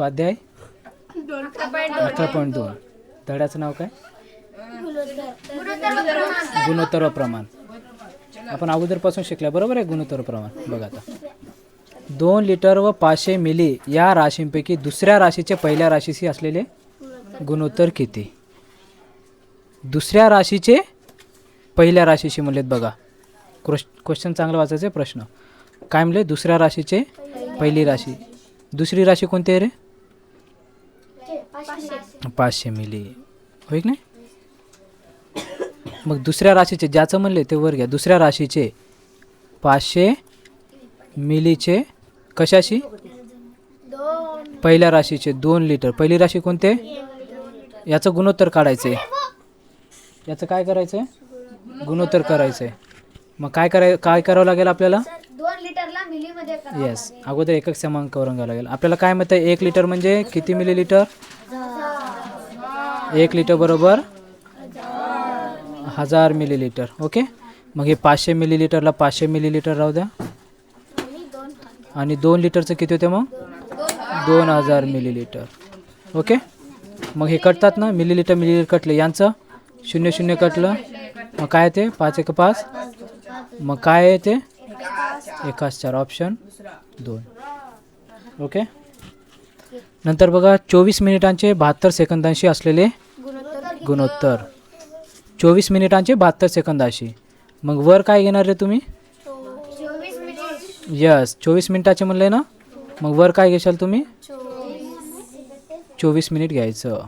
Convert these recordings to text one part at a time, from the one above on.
स्वाध्याय? अठरा पॉईंट दोन. धड्याचं नाव काय? गुणोत्तर व प्रमाण. आपण अगोदरपासून शिकल्या बरोबर आहे गुणोत्तर प्रमाण? बघा आता. दोन लिटर व पाचशे मिली या राशींपैकी दुसऱ्या राशीचे पहिल्या राशीशी असलेले गुणोत्तर किती? दुसऱ्या राशीचे पहिल्या राशीशी म्हणलेत बघा. क्वेश क्वेश्चन चांगलं वाचायचं आहे प्रश्न. काय म्हणले? दुसऱ्या राशीचे पहिली राशी. दुसरी राशी कोणती आहे रे? पाचशे मिली. होय की नाही? मग दुसऱ्या राशीचे ज्याचं म्हणले ते वर घ्या. दुसऱ्या राशीचे पाचशे मिलीचे कशाशी? पहिल्या राशीचे दोन लिटर. पहिली राशी कोणते? याचं गुणोत्तर काढायचं आहे याचं काय करायचं आहे गुणोत्तर करायचं आहे मग काय कराय काय करावं लागेल आपल्याला? येस अगोदर एकक क्रमांक करून घ्यावं लागेल. आपल्याला काय माहिती आहे एक लिटर म्हणजे किती मिली लिटर एक लिटर बरोबर? हजार मिली लिटर ओके? मग हे पाचशे मिली लिटरला पाचशे मिली लिटर राहू द्या. आणि दोन आणि दोन लिटरचं किती होते मग? दोन हजार मिली लिटर ओके? मग हे कटतात ना मिली लिटर मिली लिटर कटले. यांचं? शून्य शून्य कटलं. मग काय ते? पाच एक पाच. मग काय आहे ते? एकाच चार ऑप्शन दोन. ओके नंतर बघा चोवीस मिनिटांचे बहात्तर सेकंदांशी असलेले गुणोत्तर चोवीस मिनिटांचे बहात्तर सेकंदाशी. मग वर काय घेणार रे तुम्ही? यस चोवीस मिनिटाचे म्हणले ना? मग वर काय घेशाल तुम्ही? चोवीस मिनिट घ्यायचं.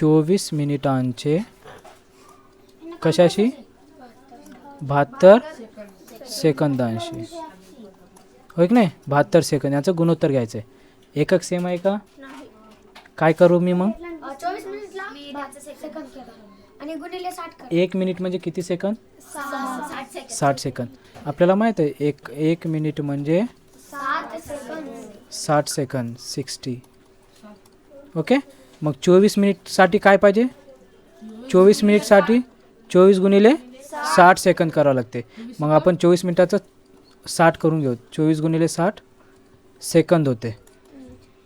चोवीस मिनिटांचे. कशाशी? बहात्तर सेकंदांशी. होय की नाही? बहात्तर सेकंद याचं गुणोत्तर घ्यायचं आहे एकक सेम आहे का? काय करू मी मग? एक मिनिट म्हणजे किती सेकंद? साठ सेकंद. आपल्याला माहीत आहे एक एक मिनिट म्हणजे साठ सेकंद सिक्स्टी. ओके? मग चोवीस मिनिटसाठी काय पाहिजे? चोवीस मिनिटसाठी चोवीस गुणिले साठ सेकंद करावं लागते. मग आपण चोवीस मिनिटाचं साठ करून घेऊ. चोवीस गुणिले साठ सेकंद होते.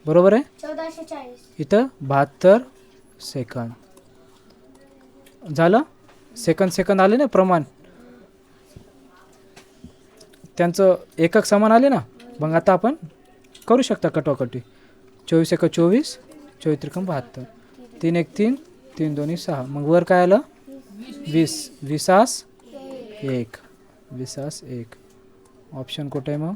बरोबर आहे? इथं बहात्तर सेकंद. झालं? सेकंद सेकंद आले ना प्रमाण? त्यांचं एकक समान आले ना? मग आता आपण करू शकता कटोकटी. चोवीस एक चोवीस. चोवीस त्रिकम बहात्तर. तीन एक तीन तीन दोन्ही सहा. मग वर काय आलं? वीस. विसास एक. विसास एक. ऑप्शन कुठे आहे मग?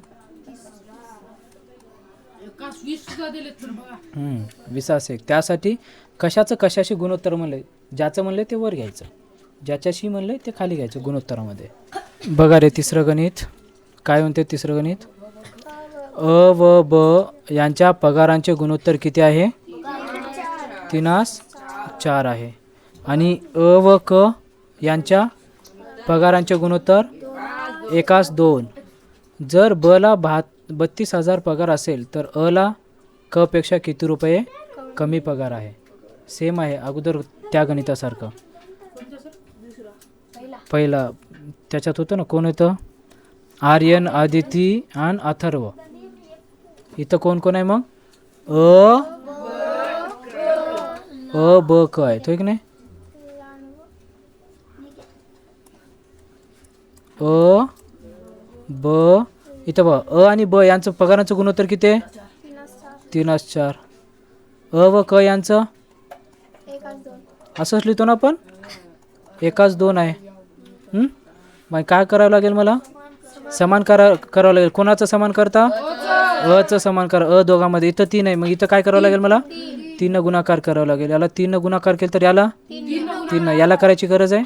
विसास एक. त्यासाठी कशाचं कशाशी गुणोत्तर म्हणले ज्याचं म्हणले ते वर घ्यायचं. ज्याच्याशी म्हणले ते खाली घ्यायचं गुणोत्तरामध्ये. बघा रे तिसरं गणित. काय म्हणते तिसरं गणित? अ व ब यांच्या पगारांचे गुणोत्तर किती आहे? तिनास चार आहे. आणि अ व क यांच्या पगारांचे गुणोत्तर एकास दोन. जर ब ला बहा बत्तीस हजार पगार असेल तर अ ला क पेक्षा किती रुपये कमी पगार आहे? सेम आहे अगोदर त्या गणितासारखं. पहिला त्याच्यात होतं ना कोण होतं? आर्यन आदिती आणि अथर्व. इथं कोण कोण आहे मग? अ अ ब क आहे. तो की नाही? अ ब इथं बघ. अ आणि ब यांचं पगारांचं गुणोत्तर किती आहे? तीन चार. अ व क यांचं? असंच लिहितो ना आपण? एकाच दोन आहे. मग काय करावं लागेल मला? समान करा करावं लागेल. कोणाचं समान करता? अचं समान करा. अ दोघांमध्ये. इथं तीन आहे. मग इथं काय करावं लागेल मला? तीन गुणाकार करावं लागेल. याला तीन गुणाकार केलं तर याला? तीन याला करायची गरज आहे?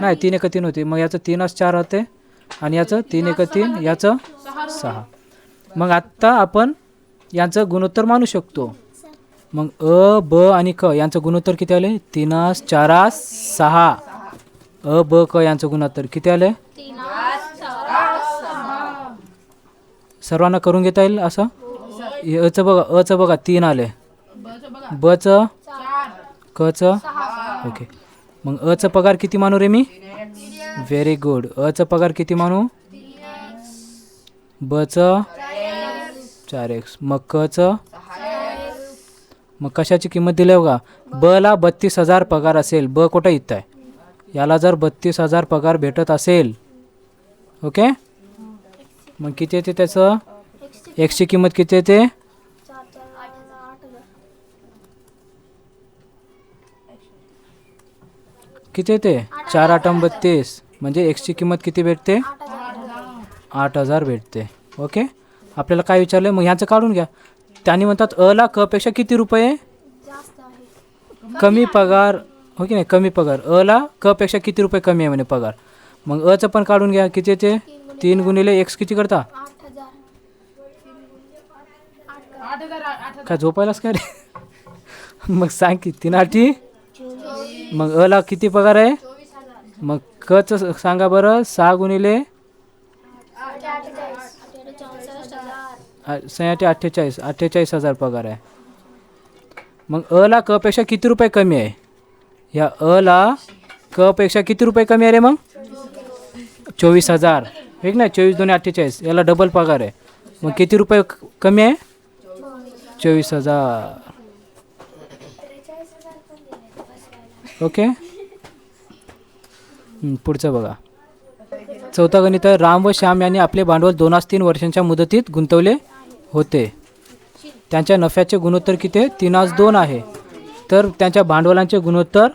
नाही तीन एक तीन होते. मग याचं तीनच चार होते. आणि याचं तीन एक तीन याचं सहा. मग आत्ता आपण यांचं गुणोत्तर मानू शकतो. मग अ ब आणि क यांचं गुणोत्तर किती आले? तीनास चारास सहा. अ ब क यांचं गुणोत्तर किती आले? सर्वांना करून घेता येईल असं? अचं बघा अचं बघा तीन आले. बचं कचं ओके. मग अचं पगार किती मानू रे मी? व्हेरी गुड अचा पगार किती मानू? बचं चार एक्स मग कचं मग कशाची किंमत दिली बघा? ब ला बत्तीस हजार पगार असेल. ब कुठं इथं आहे? याला जर बत्तीस हजार पगार भेटत असेल. ओके? मग किती येते त्याचं? एक्सची किंमत किती येते चार चार आठ हजार आठ हजार किती येते? चार आठम बत्तीस. म्हणजे एक्सची किंमत किती भेटते? आठ हजार भेटते. ओके? आपल्याला काय विचारलं मग ह्याचं काढून घ्या. त्यांनी म्हणतात अ ला क पेक्षा किती रुपये? कमी पगार. हो की नाही? कमी पगार. अ ला क पेक्षा किती रुपये कमी आहे म्हणे पगार? मग अचं पण काढून घ्या. किती येते? तीन गुणिले एक्स किती करता? काय झोपायलाच काय रे? मग सांग की. तीन आठी? मग अ ला किती पगार आहे? मग कच सांगा बरं सहा गुणिले? अठ्ठेचाळीस अठ्ठेचाळीस अठ्ठेचाळीस हजार पगार आहे. मग अ ला क पेक्षा किती रुपये कमी आहे? या अ ला क पेक्षा किती रुपये कमी आहे रे मग? चोवीस हजार. ठीक ना? चोवीस दोन्ही अठ्ठेचाळीस याला डबल पगार आहे. मग किती रुपये कमी आहे? चोवीस हजार. ओके? पुढचं बघा. चौथा गणित आहे राम व श्याम यांनी आपले भांडवल दोनास तीन वर्षांच्या मुदतीत गुंतवले होते. त्यांच्या नफ्याचे गुणोत्तर किती आहे? तीनास दोन आहे. तर त्यांच्या भांडवलांचे गुणोत्तर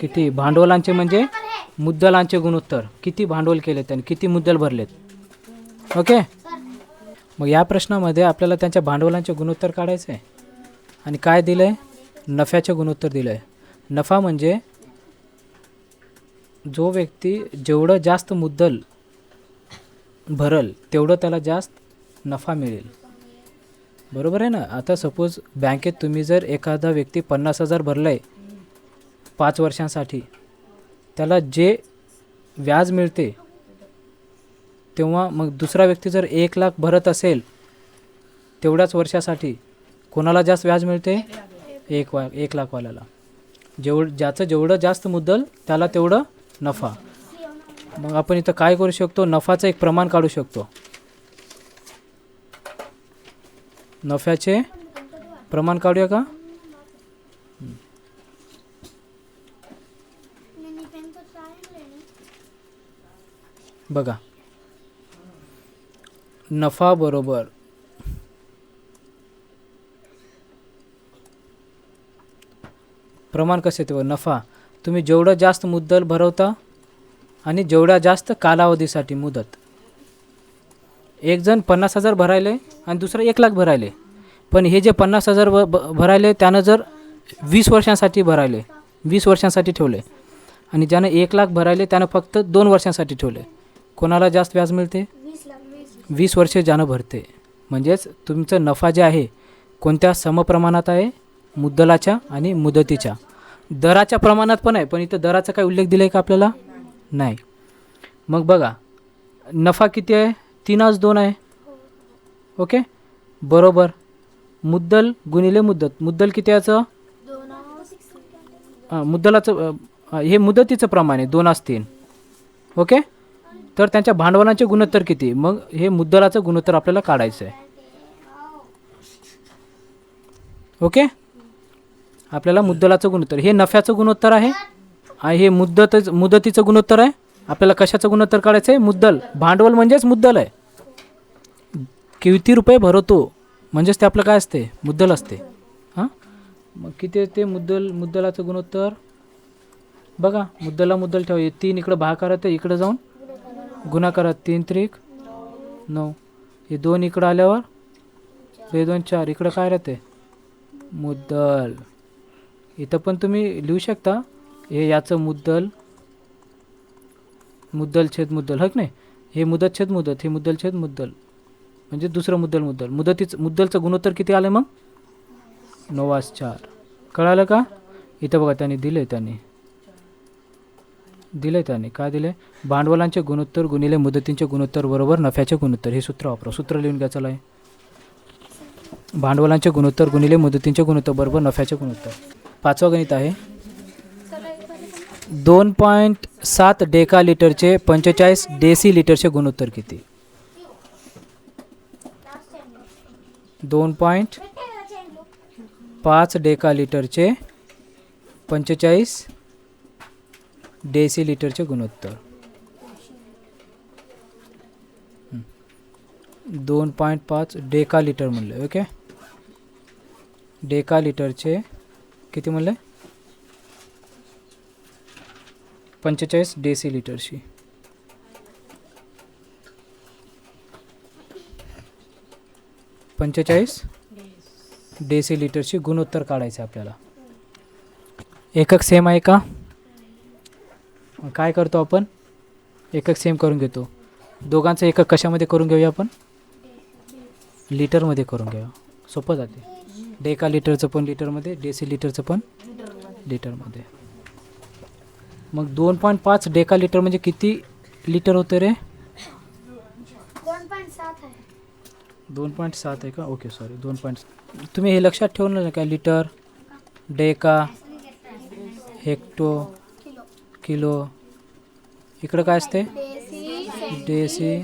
किती? भांडवलांचे म्हणजे मुद्दलांचे गुणोत्तर. किती भांडवल केले त्यांनी? किती मुद्दल भरलेत? ओके? मग या प्रश्नामध्ये आपल्याला त्यांच्या भांडवलांचे गुणोत्तर काढायचे आहे आणि काय दिलं आहे नफ्याचे गुणोत्तर दिलं आहे नफा म्हणजे जो व्यक्ती जेवढं जास्त मुद्दल भरल तेवढं त्याला जास्त नफा मिळेल. बरोबर आहे ना? आता सपोज बँकेत तुम्ही जर एखादा व्यक्ती पन्नास हजार भरला आहे पाच वर्षांसाठी त्याला जे व्याज मिळते तेव्हा मग दुसरा व्यक्ती जर एक लाख भरत असेल तेवढ्याच वर्षासाठी कोणाला जास्त व्याज मिळते? एक वा एक लाखवाल्याला. जेवढ ज्याचं जेवढं जास्त मुद्दल त्याला तेवढं नफा. मग आपण इथं काय करू शकतो? नफाचं एक प्रमाण काढू शकतो. नफ्याचे प्रमाण काढूया का? बघा. नफा बरोबर प्रमाण कसे ते नफा. तुम्ही जेवढं जास्त मुद्दल भरवता आणि जेवढ्या जास्त कालावधीसाठी मुदत. एक जण पन्नास हजार भरायले आणि दुसरं एक लाख भरायले. पण हे जे पन्नास हजार ब भरायले त्यानं जर वीस वर्षांसाठी भरायले वीस वर्षांसाठी ठेवले आणि ज्यानं एक लाख भरायले त्यानं फक्त दोन वर्षांसाठी ठेवले. कोणाला जास्त व्याज मिळते? वीस वर्षे ज्यानं भरते. म्हणजेच तुमचं नफा जे आहे कोणत्या समप्रमाणात आहे? मुद्दलाच्या आणि मुदतीच्या. दराच्या प्रमाणात पण आहे पण इथं दराचा काय उल्लेख दिला आहे का आपल्याला? नाही. मग बघा नफा किती आहे? तीन आज दोन आहे. ओके? बरोबर. मुद्दल गुणिले मुद्दत. मुद्दल किती याचं? मुद्दलाचं हे मुदतीचं प्रमाण आहे दोन आज तीन. ओके? तर त्यांच्या भांडवलाचे गुणोत्तर किती? मग हे मुद्दलाचं गुणोत्तर आपल्याला काढायचं आहे ओके? आपल्याला मुद्दलाचं गुणोत्तर. हे नफ्याचं गुणोत्तर आहे आणि हे मुद्दतच मुदतीचं गुणोत्तर आहे. आपल्याला कशाचं गुणोत्तर काढायचं आहे? मुद्दल. भांडवल म्हणजेच मुद्दल आहे. किती रुपये भरवतो म्हणजेच ते आपलं काय असते? मुद्दल असते. हां? मग किती ते मुद्दल मुद्दलाचं गुणोत्तर? बघा मुद्दला मुद्दल ठेवा. तीन इकडं भाकार आहे. इकडं जाऊन गुणाकारात तीन त्रिक नऊ. हे दोन इकडं आल्यावर हे दोन चार. इकडं काय राहते? मुद्दल. इथं पण तुम्ही लिहू शकता. हे याचं मुद्दल मुद्दल छेद मुद्दल हक नाही? हे मुदत छेद मुदत हे मुद्दल छेद मुद्दल. म्हणजे दुसरं मुद्दल मुद्दल. मुदतीचं मुद्दलचं गुणोत्तर किती आलं मग? नवास चार. कळालं का? इथं बघा त्यांनी दिलं आहे त्यांनी. दिलं आहे त्यांनी. काय दिलं आहे भांडवलांचे गुणोत्तर गुणिले मुदतींचे गुणोत्तर बरोबर नफ्याचे गुणोत्तर. हे सूत्र वापरा. सूत्र लिहून घ्या चला भांडवलांचे गुणोत्तर गुणिले मुदतींचे गुणोत्तर बरोबर नफ्याचे गुणोत्तर. पाचवा गणित आहे. दोन पॉईंट सात डेका लिटरचे पंचेचाळीस डेसी लिटरचे गुणोत्तर किती? दोन पॉईंट पाच डेका लिटरचे पंचेचाळीस डेसी लिटरचे गुणोत्तर दोन पॉईंट पाच डेका लिटर म्हणलं ओके? डेका लिटरचे किती म्हणले? पंचेचाळीस डेसी लिटरची पंचेचाळीस डेसी लिटरची गुणोत्तर काढायचे आपल्याला. एकक सेम आहे का? काय करतो आपण? एकक सेम करून घेतो. दोघांचं एकक कशामध्ये करून घेऊया आपण? लिटरमध्ये करून घेऊया. सोपं जाते. डेका लिटरचं पण लिटरमध्ये डेसी लिटरचं पण लिटरमध्ये. मग दोन पॉईंट पाच डेका लिटर म्हणजे किती लिटर होतं रे? दोन पॉईंट सात आहे. का? ओके सॉरी दोन पॉईंट तुम्ही हे लक्षात ठेवलं ना का? Litre deca hecto kilo. इकडं काय असते? डेसी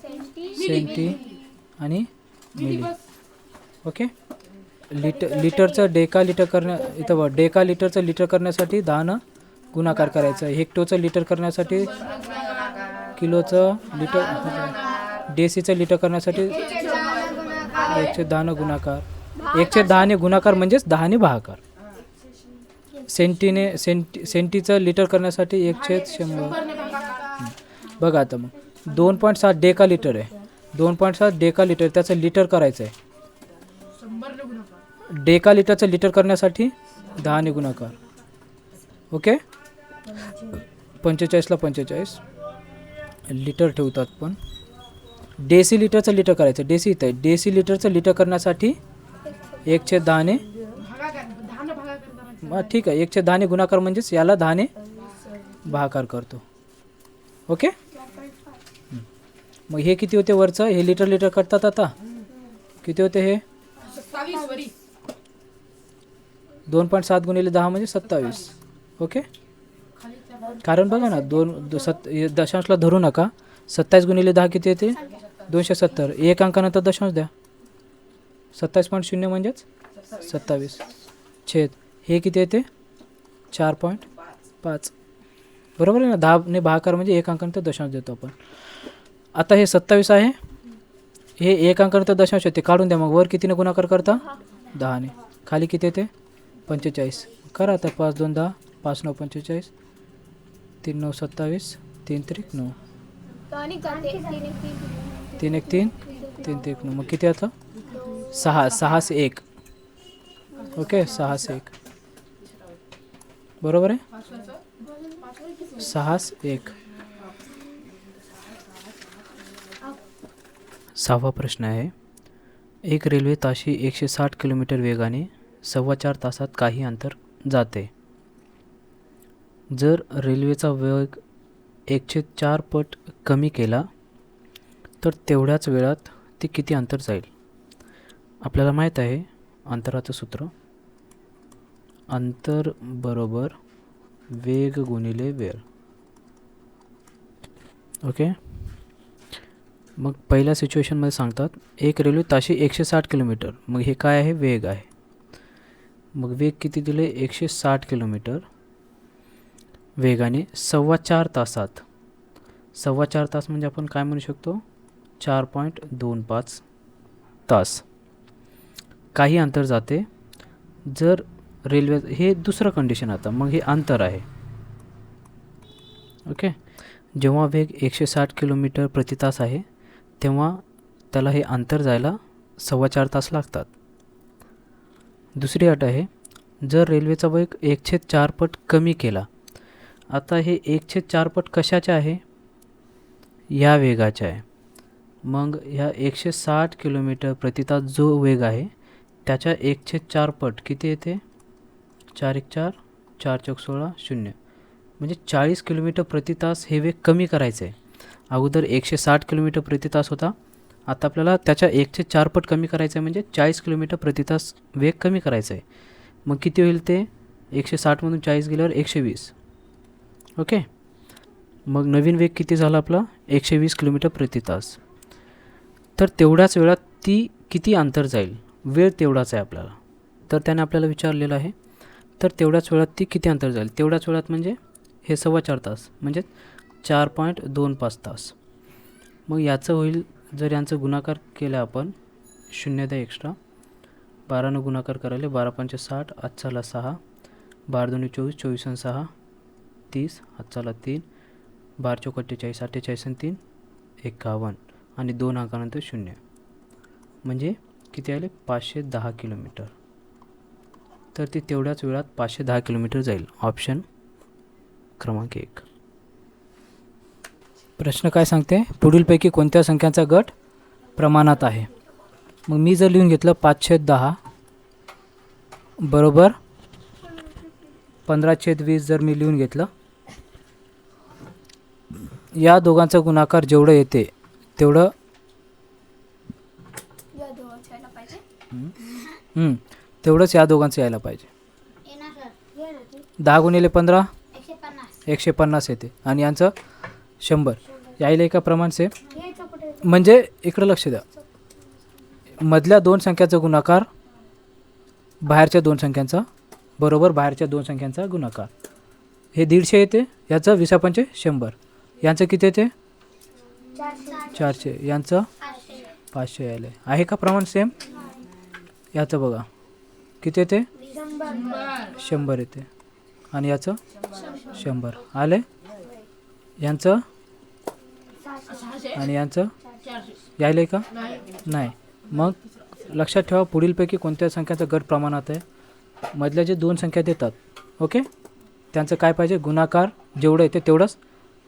सेंटी सेंटी आणि मिली. ओके लिटर लिटरचं डेका लिटर करण्या इथं बघ डेका लिटरचं लिटर करण्यासाठी दहानं गुणाकार करायचं. हेक्टोचं लिटर करण्यासाठी किलोचं लिटर डेसीचं लिटर करण्यासाठी एकशे दहानं गुणाकार. एकशे दहाने गुणाकार म्हणजेच दहाने भागाकार. सेंटीने सेंटी सेंटीचं लिटर करण्यासाठी एकशे शंभर. बघा आता मग. दोन पॉईंट सात डेका लिटर आहे. दोन पॉईंट सात डेका लिटर त्याचं लिटर करायचं आहे डेका लिटरचं लिटर करण्यासाठी दहाने गुणाकार ओके? पंचेचाळीसला पंचेचाळीस. लिटर ठेवतात पण. डेसी लिटरचं लिटर करायचं. डेसी इथं आहे. डेसी लिटरचं लिटर करण्यासाठी एकशे दहाने मग ठीक आहे. एकशे दहाने गुणाकार म्हणजेच याला दहाने भाकार करतो. ओके? मग हे किती होते वरचं? हे लिटर लिटर करतात आता. किती होते हे? दोन पॉईंट सात गुणिले दहा म्हणजे सत्तावीस. ओके? कारण बघा ना दोन सत् दशांशला धरू नका. सत्तावीस गुणिले दहा किती येते? दोनशे सत्तर. एक अंकानंतर दशांश द्या. सत्तावीस पॉईंट शून्य म्हणजेच सत्तावीस. छेद. हे किती येते? चार पॉईंट पाच. बरोबर आहे ना? दहाने भाकार म्हणजे एक अंकानंतर दशांश देतो आपण. आता हे सत्तावीस आहे. हे एक अंकानंतर दशांश येते. काढून द्या मग. वर कितीने गुणाकार करता? दहाने. खाली किती येते? पंचेचाळीस. करा आता पाच दोन दहा. पाच नऊ पंचेचाळीस. तीन नऊ सत्तावीस. तीन त्रिक नऊ. तीन एक तीन. तीन त्रिक ते एक नऊ. मग किती आता? सहा. सहा एक. ओके सहास एक. बरोबर आहे? सहास एक. सहावा प्रश्न आहे. एक रेल्वे ताशी एकशे साठ किलोमीटर वेगाने सव्वा चार तासात काही अंतर जाते. जर रेल्वेचा वेग एकशे चार पट कमी केला तर तेवढ्याच वेळात ती किती अंतर जाईल? आपल्याला माहीत आहे अंतराचं सूत्र. अंतर बरोबर वेग गुणिले वेळ. ओके? मग पहिल्या सिच्युएशनमध्ये सांगतात एक रेल्वे ताशी एकशे साठ किलोमीटर. मग हे काय आहे? वेग आहे. मग वेग किती दिले? एकशे साठ किलोमीटर. वेगाने सव्वा चार तासात. सव्वा चार तास म्हणजे आपण काय म्हणू शकतो? चार पॉईंट दोन पाच तास. काही अंतर जाते. जर रेल्वे हे दुसरं कंडिशन आता. मग हे अंतर आहे. ओके? जेव्हा वेग एकशे साठ किलोमीटर प्रति तास आहे तेव्हा त्याला हे अंतर जायला सव्वा चार तास लागतात. दुसरी अट आहे जर रेल्वेचा वेग एकशे चार पट कमी केला आता हे एकशे चार पट कशाचे आहे? या वेगाचे आहे. मग ह्या एकशे साठ किलोमीटर प्रति तास जो वेग आहे त्याच्या एकशे चार पट किती येते? चार एक चार चार चौक सोळा शून्य. म्हणजे चाळीस किलोमीटर प्रति तास हे वेग कमी करायचं आहे. अगोदर एकशे साठ किलोमीटर प्रति तास होता आता आपल्याला त्याच्या एकशे चार पट कमी करायचं आहे म्हणजे चाळीस किलोमीटर प्रति तास वेग कमी करायचा आहे मग किती होईल ते? एकशे साठमधून चाळीस गेल्यावर एकशे वीस. ओके? मग नवीन वेग किती झाला आपला? एकशे वीस किलोमीटर प्रति तास. तर तेवढ्याच वेळात ती किती अंतर जाईल? वेळ तेवढाच आहे आपल्याला. तर त्याने आपल्याला विचारलेलं आहे. तर तेवढ्याच वेळात ती किती अंतर जाईल? तेवढ्याच वेळात म्हणजे हे सव्वा चार तास म्हणजे चार पॉईंट दोन पाच तास. मग याचं होईल जर यांचं गुणाकार केलं आपण शून्य द्या एक्स्ट्रा. बारानं गुणाकार करायला बारा पंचे साठ आजचाला सहा. बारा दोन्ही चोवीस चोवीस आणि सहा. तीस आजचाला तीन. बारा चौक अठ्ठेचाळीस अठ्ठेचाळीस आणि तीन. एकावन्न. आणि दोन अंकानंतर शून्य. म्हणजे किती आले? पाचशे दहा किलोमीटर. तर ते तेवढ्याच वेळात पाचशे दहा किलोमीटर जाईल. ऑप्शन क्रमांक एक. प्रश्न काय सांगते? पुढीलपैकी कोणत्या संख्यांचा गट प्रमाणात आहे? मग मी जर लिहून घेतलं पाचशे दहा बरोबर पंधरा छेद वीस जर मी लिहून घेतलं या दोघांचा गुणाकार जेवढं येते तेवढं तेवढंच या दोघांचं यायला पाहिजे. दहा गुणिले पंधरा? एकशे पन्नास येते. आणि यांचं? शंभर. यायला एका प्रमाण सेम म्हणजे इकडं लक्ष द्या. मधल्या दोन संख्याचा गुणाकार बाहेरच्या दोन संख्यांचा बरोबर बाहेरच्या दोन संख्यांचा गुणाकार. हे दीडशे येते याचं विसा पंचे शंभर. यांचं किती येते? चारशे. यांचं? पाचशे. यायला. आहे का प्रमाण सेम याचं बघा. किती येते? शंभर. शंभर येते. आणि याचं? शंभर. आले? यांचं? आणि यांचं? यायले का? नाही. मग लक्षात ठेवा पुढीलपैकी कोणत्या संख्याचं गट प्रमाणात आहे? मधल्या जे दोन संख्या देतात ओके? त्यांचं काय पाहिजे? गुणाकार जेवढं येते तेवढंच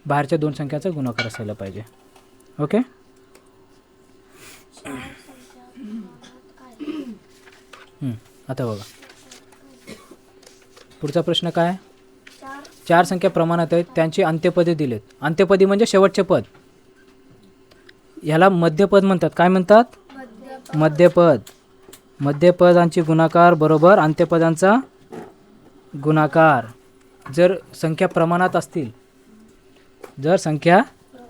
बाहेरच्या दोन संख्याचा गुणाकार असायला पाहिजे ओके? हं, आता बघा. पुढचा प्रश्न काय? आहे? चार. चार संख्या प्रमाणात आहेत त्यांची अंत्यपदे दिलेत. अंत्यपदी म्हणजे शेवटचे पद. ह्याला मध्यपद म्हणतात. काय म्हणतात? मध्यपद. मध्यपदांची गुणाकार बरोबर अंत्यपदांचा गुणाकार. जर संख्या प्रमाणात असतील जर संख्या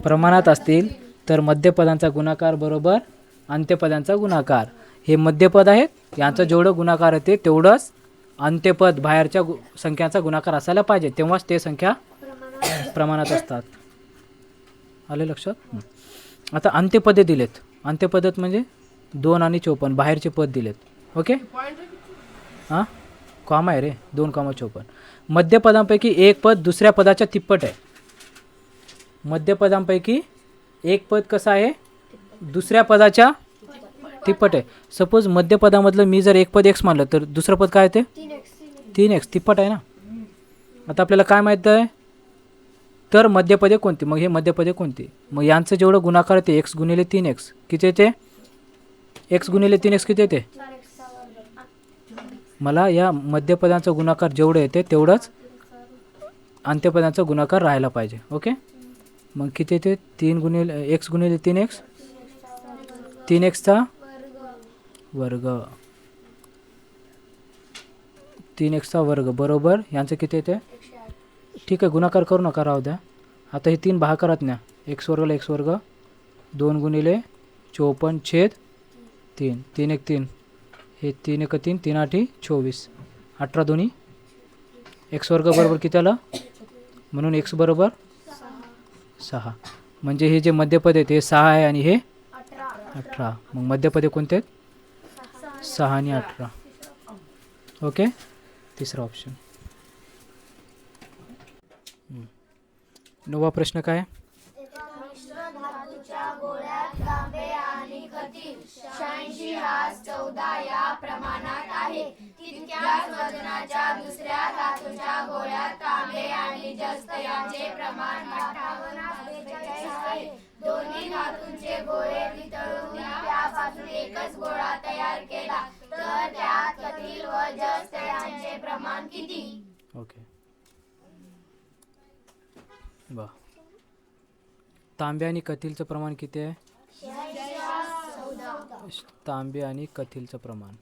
प्रमाणात असतील तर मध्यपदांचा गुणाकार बरोबर अंत्यपदांचा गुणाकार. हे मध्यपद आहेत. यांचं जेवढं गुणाकार येते तेवढंच अंत्यपद बाहेरच्या गु संख्यांचा गुणाकार असायला पाहिजे. तेव्हाच ते संख्या प्रमाणात असतात. आले लक्षात? आता अंत्यपदे दिलेत. अंत्यपदत म्हणजे दोन आणि चोपन्न. बाहेरचे पद दिलेत. ओके? हां? कॉमा आहे रे. दोन कॉमा चोपन्न. मध्यपदांपैकी एक पद दुसऱ्या पदाच्या तिप्पट आहे. मध्यपदांपैकी एक पद कसं आहे? दुसऱ्या पदाच्या तिप्पट आहे. सपोज मध्यपदामधलं मी जर एक पद एक्स मानलं तर दुसरं पद काय ते? तीन एक्स तिप्पट आहे ना? आता आपल्याला काय माहीत आहे? तर मध्यपदे कोणती? मग हे मध्यपदे कोणती? मग यांचं जेवढं गुणाकार येते एक्स गुणिले तीन एक्स किती येते? एक्स गुणिले तीन एक्स किती येते? मला या मध्यपदांचा गुणाकार जेवढं येते तेवढंच अंत्यपदांचा गुणाकार राहायला पाहिजे. ओके? मग किती येते? तीन गुणिले एक्स गुणिले तीन एक्स तीन एक्सचा वर्ग. तीन एक्सचा वर्ग. बरोबर? यांचं किती येते? ठीक आहे गुणाकार करू नका राहू द्या. आता हे तीन भागाकारात न्या. एक्स वर्गला एक्स वर्ग दोन गुणिले चोपन्न छेद तीन. तीन एक तीन. हे तीन एक तीन तीन आठी चोवीस. अठरा दोन्ही. एक्स वर्ग बरोबर किती आलं म्हणून एक्स बरोबर सहा. म्हणजे हे जे मध्यपद आहेत हे सहा आहे आणि हे अठरा. मग मध्यपदे कोणते आहेत? सहा आणि अठरा. ओके? तिसरा ऑप्शन हं. नववा प्रश्न काय आहे? धातूच्या गोळ्यात तांबे आणि खती शहाऐंशी हास चौदा या प्रमाणात आहे तितक्याच वजनाच्या दुसऱ्या धातूच्या गोळ्यात तांबे आणि जस्त यांचे प्रमाण अठ्ठावन्न बेचाळीस आहे. दोन्ही धातूंचे गोळे वितळून त्यापासून एकच गोळा तयार केला. तर प्रमाण किती? ओके बा तांबे आणि कथीलचं प्रमाण किती आहे? तांबे आणि कथीलचं प्रमाण.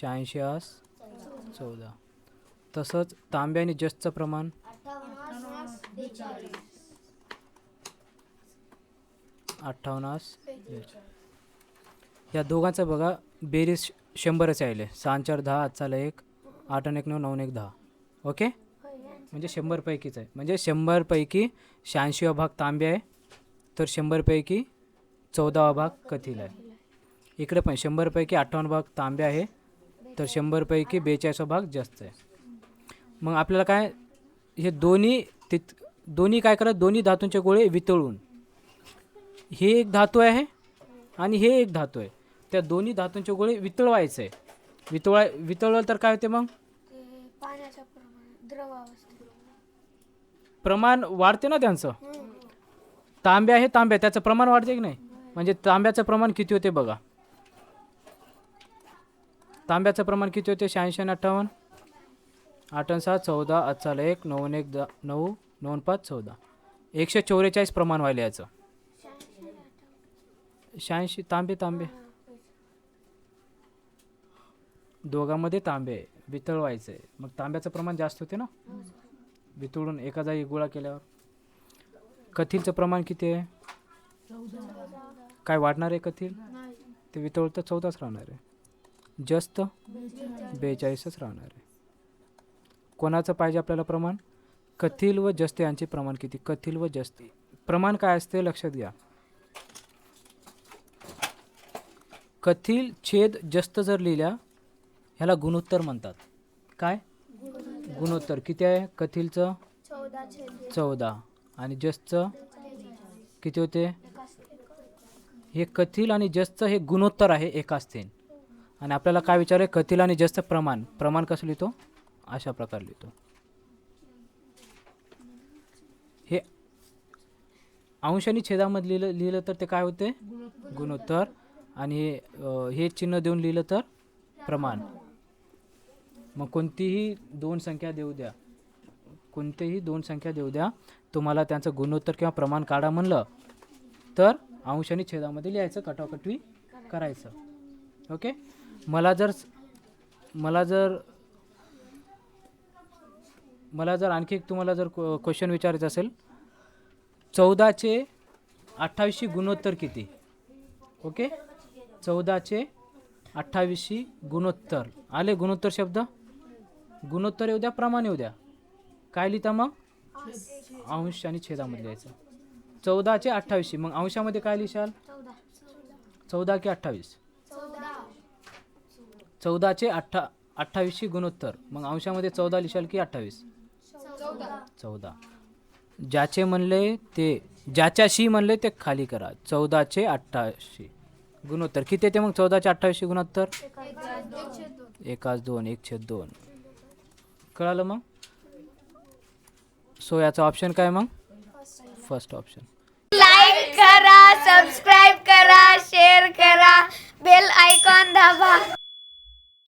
शहाऐंशी आस चौदा. तसंच तांबे आणि जस्तचं प्रमाण? अठ्ठावन्नास या दोघांचं बघा बेरीज शंभरच आहे सहा चार दहा आजचाला एक आठ आणि एक नऊ नऊ एक दहा. ओके? म्हणजे शंभरपैकीच आहे. म्हणजे शंभरपैकी शहाऐंशीवा भाग तांबे आहे तर शंभरपैकी चौदावा भाग कथील आहे. इकडे पण शंभरपैकी अठ्ठावन्न भाग तांबे आहे तर शंभरपैकी बेचाळीसवा भाग जास्त आहे. मग आपल्याला काय हे दोन्ही तित दोन्ही काय करा दोन्ही धातूंचे गोळे वितळून. हे एक धातू आहे आणि हे एक धातू आहे. त्या दोन्ही धातूंचे गोळे वितळवायचे. आहे वितळवाय वितळवलं तर काय होते मग? प्रमाण वाढते ना त्यांचं? तांबे आहे तांब्या त्याचं प्रमाण वाढते की नाही? म्हणजे तांब्याचं प्रमाण किती होते बघा. तांब्याचं प्रमाण किती होते? शहाऐंशी आणि अठ्ठावन्न. आठ आणि सहा चौदा आजचाला एक नऊ एक दा नऊ नऊ पाच चौदा. एकशे चौवेचाळीस प्रमाण व्हायला याचं शहाऐंशी तांबे तांबे. दोघांमध्ये तांबे आहे. वितळवायचं आहे मग तांब्याचं प्रमाण जास्त होते ना? वितळून एका जागी गोळा केल्यावर? कथीलचं प्रमाण किती आहे? काय वाढणार आहे कथील? ते वितळत तर चौदाच राहणार आहे. जास्त? बेचाळीसच राहणार आहे. कोणाचं पाहिजे आपल्याला प्रमाण? कथील व जस्त यांचे प्रमाण किती? कथील व जस्त. प्रमाण काय असते लक्षात घ्या. कथील छेद जस्त जर लिहिल्या ह्याला गुणोत्तर म्हणतात. काय? गुणोत्तर किती आहे? कथीलचं? चौदा आणि जस्तचं किती होते? हे कथील आणि जस्तचं हे गुणोत्तर आहे एकाच थेन आणि आपल्याला काय विचार आहे? कथील आणि जस्त प्रमाण. प्रमाण कसं लिहितो? अशा प्रकारे लिहितो. हे अंश आणि छेदामध्ये लिहिलं लिहिलं तर ते काय होते? गुणोत्तर. आणि हे चिन्ह देऊन लिहिलं तर प्रमाण. मग कोणतीही दोन संख्या देऊ द्या. कोणतेही दोन संख्या देऊ द्या. तुम्हाला त्यांचं गुणोत्तर किंवा प्रमाण काढा म्हणलं तर अंश आणि छेदामध्ये लिहायचं कटाकटवी करायचं. ओके? मला जर मला जर मला जर आणखी एक तुम्हाला जर क्वेश्चन विचारायचं असेल चौदाचे अठ्ठावीसशी गुणोत्तर किती? ओके? चौदाचे अठ्ठावीसशी गुणोत्तर. आले गुणोत्तर शब्द? गुणोत्तर येऊ द्या प्रमाण येऊ द्या. काय लिहिता मग? अंश आणि छेदामध्ये लिहायचं. चौदाचे अठ्ठावीसशे मग अंशामध्ये काय लिहिशाल चौदा की अठ्ठावीस. चौदाचे अठ्ठा अठ्ठावीसशे गुणोत्तर. मग अंशामध्ये चौदा लिहिशाल की अठ्ठावीस? चौदा. चौदा ज्याचे म्हणले ते ज्याच्याशी म्हणले ते खाली करा. चौदाचे अठ्ठावीसशे गुणोत्तर. किती येते मग चौदाचे अठ्ठावीसशे गुणोत्तर? एकाच दोन. एक छेद दोन. कळालं मग? सो याचा ऑप्शन काय मग? फर्स्ट ऑप्शन लाईक करा सबस्क्राईब करा शेअर करा बेल आयकॉन दाबा.